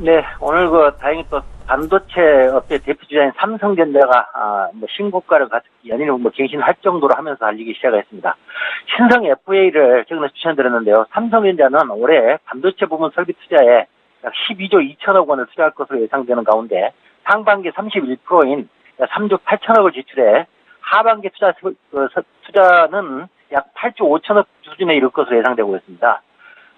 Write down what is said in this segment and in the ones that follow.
네, 오늘 그 다행히 또 반도체 업계 대표 주자인 삼성전자가 아, 뭐 신고가를 연일 뭐 갱신할 정도로 하면서 달리기 시작했습니다. 신성 FA를 최근에 추천드렸는데요. 삼성전자는 올해 반도체 부분 설비 투자에 약 12조 2천억 원을 투자할 것으로 예상되는 가운데 상반기 31%인 3조 8천억을 지출해 하반기 투자 수- 그 서- 투자는 약 8조 5천억 수준에 이를 것으로 예상되고 있습니다.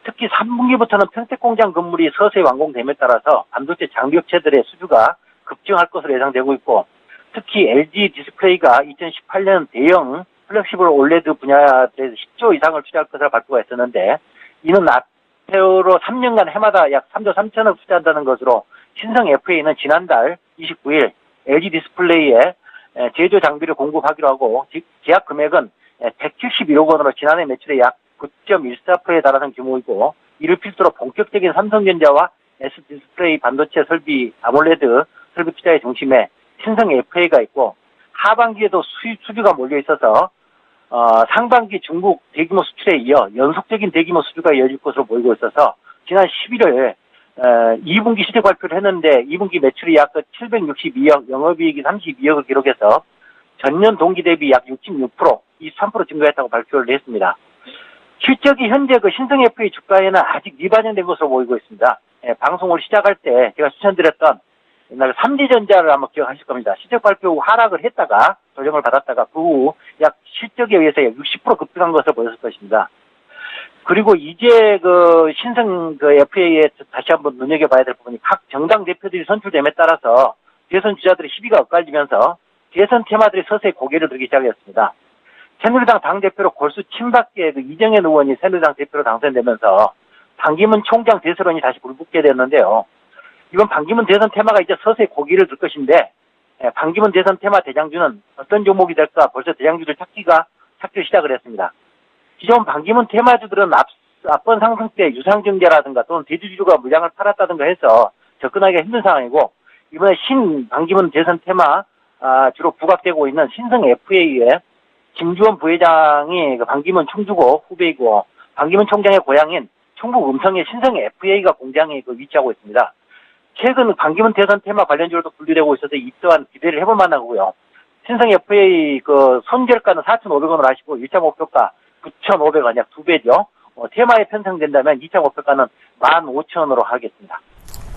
특히 3분기부터는 평택공장 건물이 서서히 완공됨에 따라서 반도체 장비업체들의 수주가 급증할 것으로 예상되고 있고 특히 LG 디스플레이가 2018년 대형 플렉시블 올레드 분야에 대해서 10조 이상을 투자할 것을 발표가 했었는데 이는 앞으로 3년간 해마다 약 3조 3천억 투자한다는 것으로 신성 FA는 지난달 29일 LG 디스플레이에 에, 제조 장비를 공급하기로 하고 지- 계약 금액은 171억 원으로 지난해 매출의 약 9.14%에 달하는 규모이고 이를 필두로 본격적인 삼성전자와 S 디스플레이 반도체 설비 아몰레드 설비 투자의 중심에 신성 FA가 있고 하반기에도 수, 수주가 몰려 있어서 어, 상반기 중국 대규모 수출에 이어 연속적인 대규모 수주가 이어질 것으로 보이고 있어서 지난 11월 2분기 실적 발표를 했는데 2분기 매출이 약 762억, 영업이익이 32억을 기록해서 전년 동기 대비 약 66%, 23% 증가했다고 발표를 했습니다. 실적이 현재 그 신성 FA 주가에는 아직 미반영된 것으로 보이고 있습니다. 예, 방송을 시작할 때 제가 추천드렸던 옛날 삼지전자를 아마 기억하실 겁니다. 실적 발표 후 하락을 했다가 조정을 받았다가 그 후 약 실적에 의해서 약 60% 급등한 것을 보였을 것입니다. 그리고 이제 그 신성 그 FA에 다시 한번 눈여겨봐야 될 부분이 각 정당 대표들이 선출됨에 따라서 대선 주자들의 시비가 엇갈리면서 대선 테마들이 서서히 고개를 들기 시작했습니다. 새누리당 당대표로 골수 그 이정현 의원이 새누리당 대표로 당선되면서 반기문 총장 대선론이 다시 불붙게 됐는데요. 이번 반기문 대선 테마가 이제 서서히 고기를 들 것인데 예, 반기문 대선 테마 대장주는 어떤 종목이 될까 벌써 대장주를 찾기가 찾기 시작을 했습니다. 기존 반기문 테마주들은 앞, 앞번 상승 때 유상증자라든가 또는 대주주가 물량을 팔았다든가 해서 접근하기가 힘든 상황이고 이번에 신 반기문 대선 테마 아, 주로 부각되고 있는 신성 FA에 김주원 부회장이 그 반기문 총주고 후배이고 반기문 총장의 고향인 충북 음성의 신성 FA가 공장에 그 위치하고 있습니다. 최근 반기문 대선 테마 관련주로도 분류되고 있어서 이 또한 기대를 해볼 만하고요. 신성 FA 그 손절가는 4,500원으로 하시고 1차 목표가 9,500원 약두 배죠. 어, 테마에 편성된다면 2차 목표가는 15,000원으로 하겠습니다.